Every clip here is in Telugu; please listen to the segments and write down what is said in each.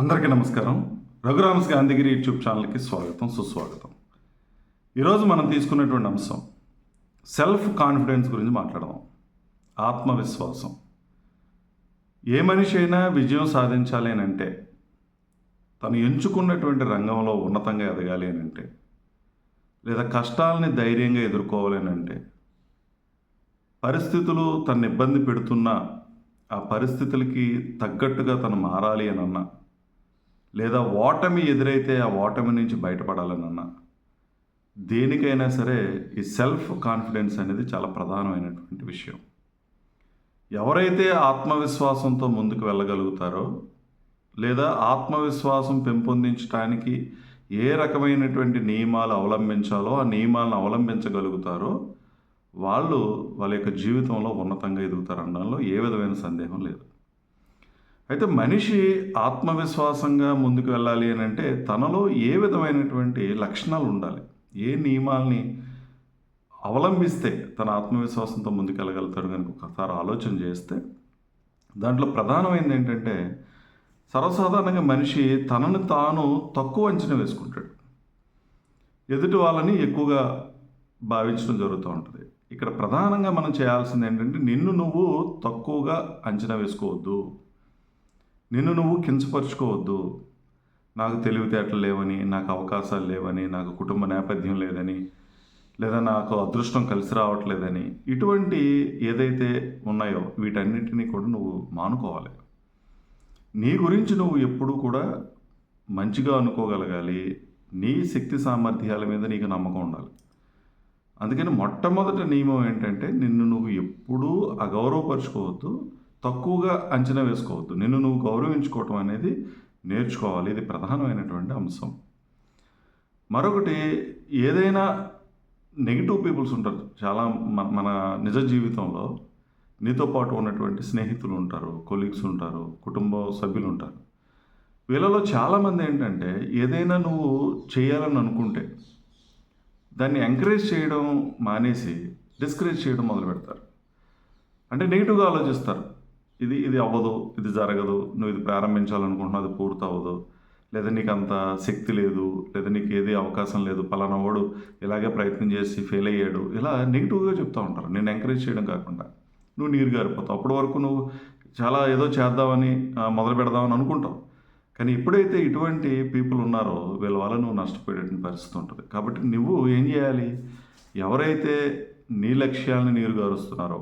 అందరికీ నమస్కారం. రఘురామ్స్ గాంధీగిరి యూట్యూబ్ ఛానల్కి స్వాగతం సుస్వాగతం. ఈరోజు మనం తీసుకున్నటువంటి అంశం సెల్ఫ్ కాన్ఫిడెన్స్ గురించి మాట్లాడదాం. ఆత్మవిశ్వాసం. ఏ మనిషి అయినా విజయం సాధించాలి అని అంటే తను ఎంచుకున్నటువంటి రంగంలో ఉన్నతంగా ఎదగాలి అని అంటే లేదా కష్టాలని ధైర్యంగా ఎదుర్కోవాలి అని అంటే పరిస్థితులు తను ఇబ్బంది పెడుతున్నా ఆ పరిస్థితులకి తగ్గట్టుగా తను మారాలి అని అన్నా లేదా ఓటమి ఎదురైతే ఆ ఓటమి నుంచి బయటపడాలనన్నా దేనికైనా సరే ఈ సెల్ఫ్ కాన్ఫిడెన్స్ అనేది చాలా ప్రధానమైనటువంటి విషయం. ఎవరైతే ఆత్మవిశ్వాసంతో ముందుకు వెళ్ళగలుగుతారో లేదా ఆత్మవిశ్వాసం పెంపొందించడానికి ఏ రకమైనటువంటి నియమాలు అవలంబించాలో ఆ నియమాలను అవలంబించగలుగుతారో వాళ్ళు వాళ్ళ యొక్క జీవితంలో ఉన్నతంగా ఎదుగుతారు అనడంలో ఏ విధమైన సందేహం లేదు. అయితే మనిషి ఆత్మవిశ్వాసంగా ముందుకు వెళ్ళాలి అని అంటే తనలో ఏ విధమైనటువంటి లక్షణాలు ఉండాలి. ఏ నియమాల్ని అవలంబిస్తే తన ఆత్మవిశ్వాసంతో ముందుకు వెళ్ళగలుగుతాడు కనుక ఒకసారి ఆలోచన చేస్తే దాంట్లో ప్రధానమైనది ఏంటంటే సర్వసాధారణంగా మనిషి తనను తాను తక్కువ అంచనా వేసుకుంటాడు. ఎదుటి వాళ్ళని ఎక్కువగా భావించడం జరుగుతూ ఉంటుంది. ఇక్కడ ప్రధానంగా మనం చేయాల్సింది ఏంటంటే నిన్ను నువ్వు తక్కువగా అంచనా వేసుకోవద్దు. నిన్ను నువ్వు కించపరుచుకోవద్దు. నాకు తెలివితేటలు లేవని నాకు అవకాశాలు లేవని నాకు కుటుంబ నేపథ్యం లేదని లేదా నాకు అదృష్టం కలిసి రావట్లేదని ఇటువంటి ఏదైతే ఉన్నాయో వీటన్నిటినీ కూడా నువ్వు మానుకోవాలి. నీ గురించి నువ్వు ఎప్పుడూ కూడా మంచిగా అనుకోగలగాలి. నీ శక్తి సామర్థ్యాల మీద నీకు నమ్మకం ఉండాలి. అందుకని మొట్టమొదటి నియమం ఏంటంటే నిన్ను నువ్వు ఎప్పుడూ అగౌరవపరచుకోవద్దు. తక్కువగా అంచనా వేసుకోవద్దు. నిన్ను నువ్వు గౌరవించుకోవటం అనేది నేర్చుకోవాలి. ఇది ప్రధానమైనటువంటి అంశం. మరొకటి ఏదైనా నెగిటివ్ పీపుల్స్ ఉంటారు. చాలా మన మన నిజ జీవితంలో నీతో పాటు ఉన్నటువంటి స్నేహితులు ఉంటారు కొలీగ్స్ ఉంటారు కుటుంబ సభ్యులు ఉంటారు. వీళ్ళలో చాలామంది ఏంటంటే ఏదైనా నువ్వు చేయాలని అనుకుంటే దాన్ని ఎంకరేజ్ చేయడం మానేసి డిస్కరేజ్ చేయడం మొదలు పెడతారు అంటే నెగిటివ్గా ఆలోచిస్తారు. ఇది ఇది అవ్వదు ఇది జరగదు నువ్వు ఇది ప్రారంభించాలనుకుంటున్నావు అది పూర్తి అవ్వదు లేదా నీకు అంత శక్తి లేదు లేదా నీకు ఏది అవకాశం లేదు పలానా వాడు ఇలాగే ప్రయత్నం చేసి ఫెయిల్ అయ్యాడు. ఇలా నెగిటివ్గా చెప్తూ ఉంటారు. నేను ఎంకరేజ్ చేయడం కాకుండా. నువ్వు నీరు గారిపోతావు. అప్పటి వరకు నువ్వు చాలా ఏదో చేద్దామని మొదలు పెడదామని అనుకుంటావు. కానీ ఎప్పుడైతే ఇటువంటి పీపుల్ ఉన్నారో వీళ్ళ వల్ల నువ్వు నష్టపోయేటువంటి పరిస్థితి ఉంటుంది. కాబట్టి నువ్వు ఏం చేయాలి? ఎవరైతే నీ లక్ష్యాలను నీరు గారుస్తున్నారో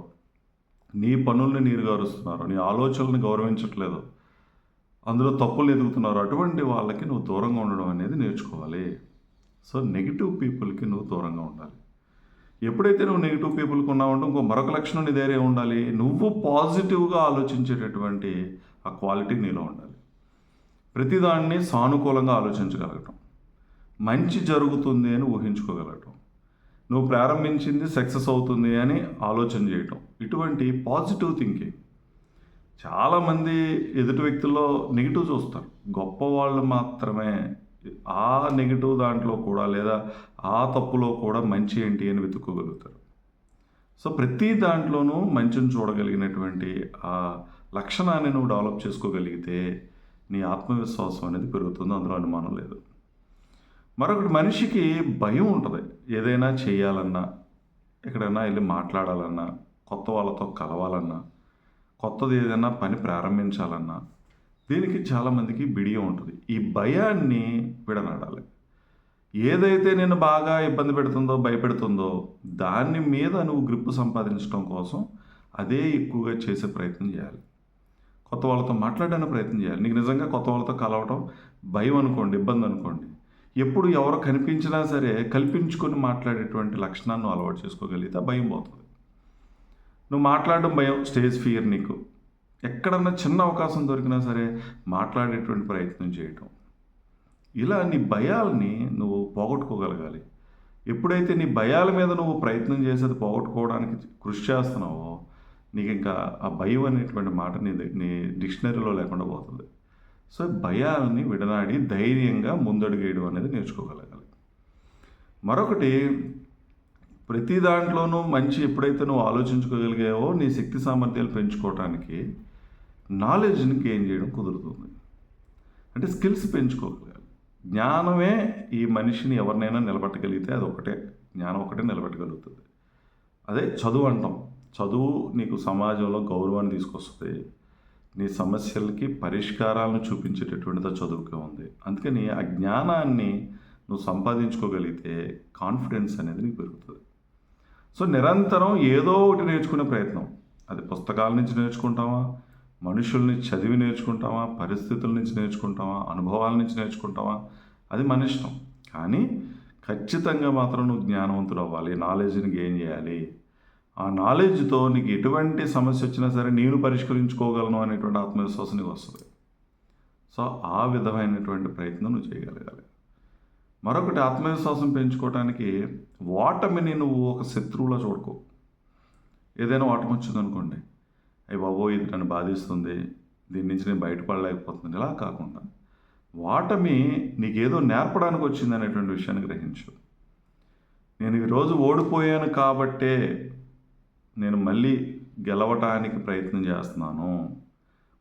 నీ పనుల్ని నీరు గారుస్తున్నారు నీ ఆలోచనలను గౌరవించట్లేదు. అందులో తప్పులు ఎదుగుతున్నారు. అటువంటి వాళ్ళకి నువ్వు దూరంగా ఉండడం అనేది నేర్చుకోవాలి. సో నెగిటివ్ పీపుల్కి నువ్వు దూరంగా ఉండాలి. ఎప్పుడైతే నువ్వు నెగిటివ్ పీపుల్కి ఉన్నావంటే ఇంకో మరొక లక్షణం నీ ధైర్యం ఉండాలి. నువ్వు పాజిటివ్గా ఆలోచించేటటువంటి ఆ క్వాలిటీ నీలో ఉండాలి. ప్రతిదాన్ని సానుకూలంగా ఆలోచించగలగటం. మంచి జరుగుతుంది అని ఊహించుకోగలగటం. నువ్వు ప్రారంభించింది సక్సెస్ అవుతుంది అని ఆలోచన చేయటం. ఇటువంటి పాజిటివ్ థింకింగ్. చాలామంది ఎదుటి వ్యక్తుల్లో నెగిటివ్ చూస్తారు. గొప్ప వాళ్ళు మాత్రమే ఆ నెగిటివ్ దాంట్లో కూడా లేదా ఆ తప్పులో కూడా మంచి ఏంటి అని వెతుక్కోగలుగుతారు. సో ప్రతి దాంట్లోనూ మంచిని చూడగలిగినటువంటి ఆ లక్షణాన్ని నువ్వు డెవలప్ చేసుకోగలిగితే నీ ఆత్మవిశ్వాసం అనేది పెరుగుతుంది. అందులో అనుమానం లేదు. మరొకటి మనిషికి భయం ఉంటుంది. ఏదైనా చేయాలన్నా ఎక్కడైనా వెళ్ళి మాట్లాడాలన్నా కొత్త వాళ్ళతో కలవాలన్నా కొత్తది ఏదైనా పని ప్రారంభించాలన్నా దీనికి చాలామందికి బిడియం ఉంటుంది. ఈ భయాన్ని విడనాడాలి. ఏదైతే నేను బాగా ఇబ్బంది పెడుతుందో భయపెడుతుందో దాని మీద నువ్వు గ్రిప్ సంపాదించడం కోసం అదే ఎక్కువగా చేసే ప్రయత్నం చేయాలి. కొత్త వాళ్ళతో మాట్లాడడానికి ప్రయత్నం చేయాలి. నీకు నిజంగా కొత్త వాళ్ళతో కలవటం భయం అనుకోండి ఇబ్బంది అనుకోండి. ఎప్పుడు ఎవరు కనిపించినా సరే కల్పించుకొని మాట్లాడేటువంటి లక్షణాన్ని అలవాటు చేసుకోగలిగితే ఆ భయం పోతుంది. నువ్వు మాట్లాడడం భయం స్టేజ్ ఫియర్ నీకు. ఎక్కడన్నా చిన్న అవకాశం దొరికినా సరే మాట్లాడేటువంటి ప్రయత్నం చేయటం. ఇలా నీ భయాల్ని నువ్వు పోగొట్టుకోగలగాలి. ఎప్పుడైతే నీ భయాల మీద నువ్వు ప్రయత్నం చేసేది పోగొట్టుకోవడానికి కృషి చేస్తున్నావో నీకు ఇంకా ఆ భయం అనేటువంటి మాట నీ నీ డిక్షనరీలో లేకుండా పోతుంది. సో భయాలని విడనాడి ధైర్యంగా ముందడుగేయడం అనేది నేర్చుకోగలగాలి. మరొకటి ప్రతి దాంట్లోనూ మంచి ఎప్పుడైతే నువ్వు ఆలోచించుకోగలిగావో నీ శక్తి సామర్థ్యాలు పెంచుకోవటానికి నాలెడ్జ్ని గెయిన్ చేయడం కుదురుతుంది. అంటే స్కిల్స్ పెంచుకోగలగాలి. జ్ఞానమే ఈ మనిషిని ఎవరినైనా నిలబెట్టగలిగితే అది ఒకటే జ్ఞానం ఒకటే నిలబెట్టగలుగుతుంది. అదే చదువు అంటాం. చదువు నీకు సమాజంలో గౌరవాన్ని తీసుకొస్తుంది. నీ సమస్యలకి పరిష్కారాలను చూపించేటటువంటిదో చదువుకే ఉంది. అందుకని ఆ జ్ఞానాన్ని నువ్వు సంపాదించుకోగలిగితే కాన్ఫిడెన్స్ అనేది నీకు పెరుగుతుంది. సో నిరంతరం ఏదో ఒకటి నేర్చుకునే ప్రయత్నం. అది పుస్తకాల నుంచి నేర్చుకుంటావా మనుషుల్ని చదివి నేర్చుకుంటావా పరిస్థితుల నుంచి నేర్చుకుంటావా అనుభవాల నుంచి నేర్చుకుంటావా అది మన ఇష్టం. కానీ ఖచ్చితంగా మాత్రం నువ్వు జ్ఞానవంతుడు అవ్వాలి నాలెడ్జ్ని గెయిన్ చేయాలి. ఆ నాలెడ్జ్తో నీకు ఎటువంటి సమస్య వచ్చినా సరే నేను పరిష్కరించుకోగలను అనేటువంటి ఆత్మవిశ్వాసం నీకు వస్తుంది. సో ఆ విధమైనటువంటి ప్రయత్నం నువ్వు చేయగలగాలి. మరొకటి ఆత్మవిశ్వాసం పెంచుకోవడానికి ఓటమిని నువ్వు ఒక శత్రువులా చూడుకో. ఏదైనా ఓటమి వచ్చిందనుకోండి అయ్యి బాబో ఇది నన్ను బాధిస్తుంది దీని నుంచి నేను బయటపడలేకపోతుంది ఇలా కాకుండా వాటమి నీకేదో నేర్పడానికి వచ్చింది అనేటువంటి విషయాన్ని గ్రహించు. నేను ఈరోజు ఓడిపోయాను కాబట్టే నేను మళ్ళీ గెలవటానికి ప్రయత్నం చేస్తున్నాను.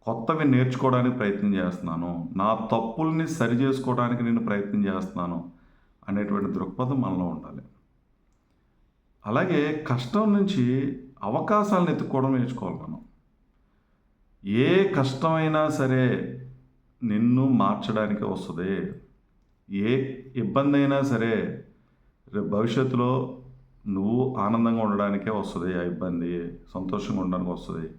కొత్తవి నేర్చుకోవడానికి ప్రయత్నం చేస్తున్నాను. నా తప్పుల్ని సరి చేసుకోవడానికి నేను ప్రయత్నం చేస్తున్నాను అనేటువంటి దృక్పథం మనలో ఉండాలి. అలాగే కష్టం నుంచి అవకాశాలను ఎత్తుక్కోవడం నేర్చుకోవాలి మనం. ఏ కష్టమైనా సరే నిన్ను మార్చడానికి వస్తుంది. ఏ ఇబ్బంది అయినా సరే భవిష్యత్తులో నువ్వు ఆనందంగా ఉండడానికే వస్తుంది ఆ ఇబ్బంది సంతోషంగా ఉండడానికి వస్తుంది.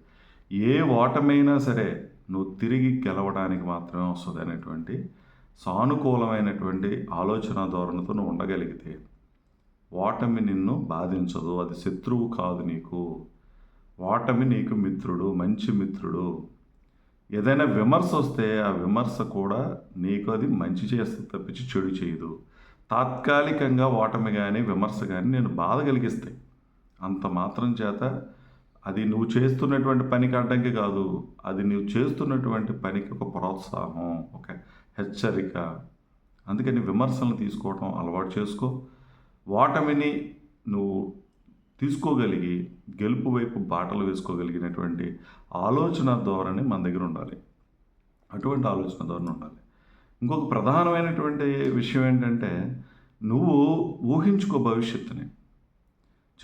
ఏ ఓటమైనా సరే నువ్వు తిరిగి గెలవడానికి మాత్రమే వస్తుంది అనేటువంటి సానుకూలమైనటువంటి ఆలోచన ధోరణితో నువ్వు ఉండగలిగితే ఓటమి నిన్ను బాధించదు అది శత్రువు కాదు నీకు. ఓటమి నీకు మిత్రుడు మంచి మిత్రుడు. ఏదైనా విమర్శ వస్తే ఆ విమర్శ కూడా నీకు అది మంచి చేస్తుంది తప్పించి చెడు చేయదు. తాత్కాలికంగా ఓటమి కానీ విమర్శ కానీ నేను బాధ కలిగిస్తాయి. అంత మాత్రం చేత అది నువ్వు చేస్తున్నటువంటి పనికి అడ్డంకి కాదు. అది నువ్వు చేస్తున్నటువంటి పనికి ఒక ప్రోత్సాహం ఒక హెచ్చరిక. అందుకని విమర్శలను తీసుకోవటం అలవాటు చేసుకో. ఓటమిని నువ్వు తీసుకోగలిగి గెలుపు వైపు బాటలు వేసుకోగలిగినటువంటి ఆలోచన ధోరణి మన దగ్గర ఉండాలి. అటువంటి ఆలోచన ధోరణి ఉండాలి. ఇంకొక ప్రధానమైనటువంటి విషయం ఏంటంటే నువ్వు ఊహించుకో భవిష్యత్తుని.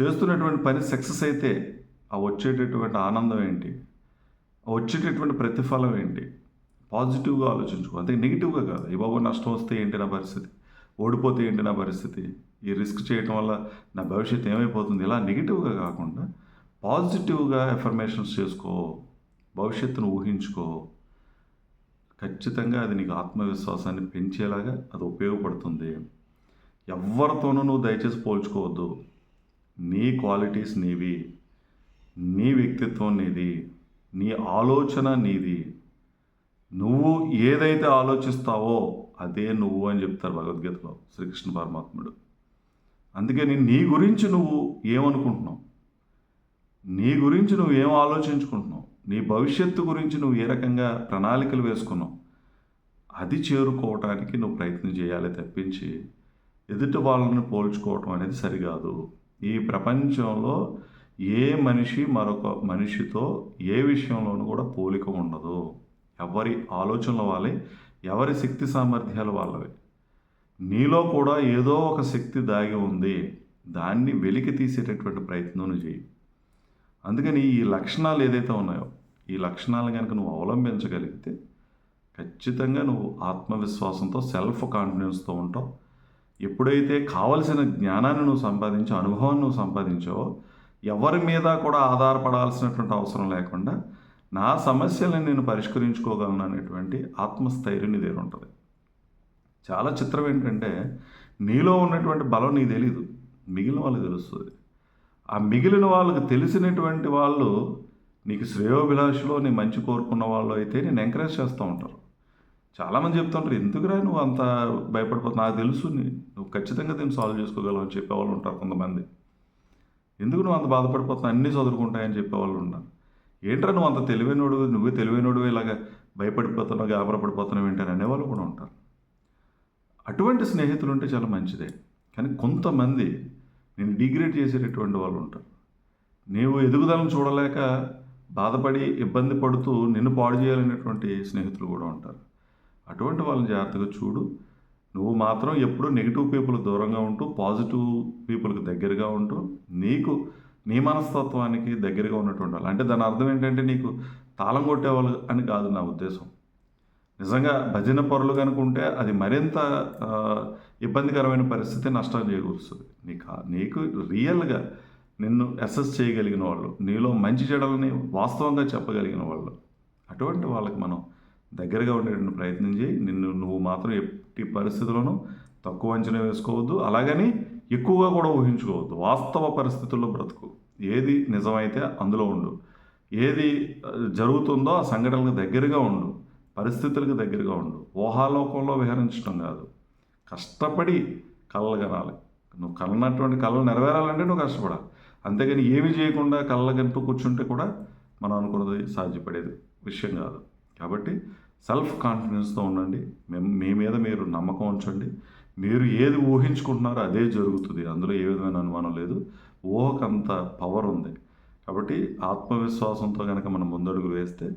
చేస్తున్నటువంటి పని సక్సెస్ అయితే ఆ వచ్చేటటువంటి ఆనందం ఏంటి? ఆ వచ్చేటటువంటి ప్రతిఫలం ఏంటి? పాజిటివ్గా ఆలోచించుకో. అంతే నెగిటివ్గా కాదు. ఈ బాబు నష్టం వస్తే ఏంటి నా పరిస్థితి? ఓడిపోతే ఏంటి నా పరిస్థితి? ఈ రిస్క్ చేయటం వల్ల నా భవిష్యత్తు ఏమైపోతుంది? ఇలా నెగిటివ్గా కాకుండా పాజిటివ్గా ఎఫర్మేషన్స్ చేసుకో. భవిష్యత్తును ఊహించుకో. ఖచ్చితంగా అది నీకు ఆత్మవిశ్వాసాన్ని పెంచేలాగా అది ఉపయోగపడుతుంది. ఎవరితోనూ నువ్వు దయచేసి పోల్చుకోవద్దు. నీ క్వాలిటీస్ నీవి. నీ వ్యక్తిత్వం నీది. నీ ఆలోచన నీది. నువ్వు ఏదైతే ఆలోచిస్తావో అదే నువ్వు అని చెప్తారు భగవద్గీతలో శ్రీకృష్ణ పరమాత్ముడు. అందుకని నీ గురించి నువ్వు ఏమనుకుంటున్నావు? నీ గురించి నువ్వు ఏం ఆలోచించుకుంటున్నావు? నీ భవిష్యత్తు గురించి నువ్వు ఏ రకంగా ప్రణాళికలు వేసుకున్నావు? అది చేరుకోవటానికి నువ్వు ప్రయత్నం చేయాలి తప్పించి ఎదుటి వాళ్ళని పోల్చుకోవటం అనేది సరికాదు. ఈ ప్రపంచంలో ఏ మనిషి మరొక మనిషితో ఏ విషయంలోనూ కూడా పోలిక ఉండదు. ఎవరి ఆలోచనల వాళ్ళే ఎవరి శక్తి సామర్థ్యాలు వాళ్ళవి. నీలో కూడా ఏదో ఒక శక్తి దాగి ఉంది. దాన్ని వెలికి తీసేటటువంటి ప్రయత్నం చేయి అందుకని ఈ లక్షణాలు ఏదైతే ఉన్నాయో ఈ లక్షణాలు కనుక నువ్వు అవలంబించగలిగితే ఖచ్చితంగా నువ్వు ఆత్మవిశ్వాసంతో సెల్ఫ్ కాన్ఫిడెన్స్తో ఉంటావు. ఎప్పుడైతే కావలసిన జ్ఞానాన్ని నువ్వు సంపాదించో అనుభవాన్ని నువ్వు సంపాదించావో ఎవరి మీద కూడా ఆధారపడాల్సినటువంటి అవసరం లేకుండా నా సమస్యలను నేను పరిష్కరించుకోగలను అనేటువంటి ఆత్మస్థైర్యం నీ దగ్గర ఉంటుంది. చాలా చిత్రం ఏంటంటే నీలో ఉన్నటువంటి బలం నీకు తెలియదు మిగిలిన వాళ్ళకి తెలుస్తుంది. ఆ మిగిలిన వాళ్ళకి తెలిసినటువంటి వాళ్ళు నీకు శ్రేయోభిలాషులో నీ మంచి కోరుకున్న వాళ్ళు అయితే నేను ఎంకరేజ్ చేస్తూ ఉంటారు. చాలామంది చెప్తుంటారు ఎందుకురా నువ్వు అంత భయపడిపోతు నాకు తెలుసు నువ్వు ఖచ్చితంగా దీన్ని సాల్వ్ చేసుకోగలవు అని చెప్పేవాళ్ళు ఉంటారు కొంతమంది. ఎందుకు నువ్వు అంత బాధపడిపోతున్నావు? అన్నీ చదువుకుంటాయని చెప్పేవాళ్ళు ఉన్నారు ఏంట్రా నువ్వు అంత తెలివైనోడు నువ్వే తెలివైనోడు ఇలాగ భయపడిపోతున్నావు గాబరపడిపోతున్నావు ఏంటని అనేవాళ్ళు కూడా ఉంటారు. అటువంటి స్నేహితులు ఉంటే చాలా మంచిదే. కానీ కొంతమంది నేను డిగ్రేడ్ చేసేటటువంటి వాళ్ళు ఉంటారు. నీవు ఎదుగుదలను చూడలేక బాధపడి ఇబ్బంది పడుతూ నిన్ను పాడు చేయాలనేటువంటి స్నేహితులు కూడా ఉంటారు. అటువంటి వాళ్ళని జాగ్రత్తగా చూడు. నువ్వు మాత్రం ఎప్పుడు నెగిటివ్ పీపుల్ దూరంగా ఉంటూ పాజిటివ్ పీపుల్కి దగ్గరగా ఉంటూ నీకు నీ మనస్తత్వానికి దగ్గరగా ఉన్నటువంటి వాళ్ళు. అంటే దాని అర్థం ఏంటంటే నీకు తాళం కొట్టేవాళ్ళు అని కాదు నా ఉద్దేశం. నిజంగా భజన పొరలు కనుకుంటే అది మరింత ఇబ్బందికరమైన పరిస్థితి నష్టం చేకూరుస్తుంది. నీకు నీకు రియల్గా నిన్ను అసెస్ చేయగలిగిన వాళ్ళు నీలో మంచి చెడలని వాస్తవంగా చెప్పగలిగిన వాళ్ళు అటువంటి వాళ్ళకి మనం దగ్గరగా ఉండేటువంటి ప్రయత్నం చేయి. నిన్ను నువ్వు మాత్రం ఎట్టి పరిస్థితుల్లోనూ తక్కువ అంచనా వేసుకోవద్దు. అలాగని ఎక్కువగా కూడా ఊహించుకోవద్దు. వాస్తవ పరిస్థితుల్లో బ్రతుకు. ఏది నిజమైతే అందులో ఉండు. ఏది జరుగుతుందో ఆ సంఘటనలకు దగ్గరగా ఉండు. పరిస్థితులకు దగ్గరగా ఉండు. ఊహాలోకంలో విహరించడం కాదు. కష్టపడి కళ్ళలు కనాలి. నువ్వు కలనటువంటి కళలు నెరవేరాలంటే నువ్వు కష్టపడాలి. అంతేగాని ఏమి చేయకుండా కళ్ళగంటూ కూర్చుంటే కూడా మనం అనుకున్నది సాధ్యపడేది విషయం కాదు. కాబట్టి సెల్ఫ్ కాన్ఫిడెన్స్తో ఉండండి. మేము మీ మీద మీరు నమ్మకం ఉంచండి. మీరు ఏది ఊహించుకుంటున్నారో అదే జరుగుతుంది. అందులో ఏ విధమైన అనుమానం లేదు. ఊహకంత పవర్ ఉంది. కాబట్టి ఆత్మవిశ్వాసంతో కనుక మనం ముందడుగులు వేస్తే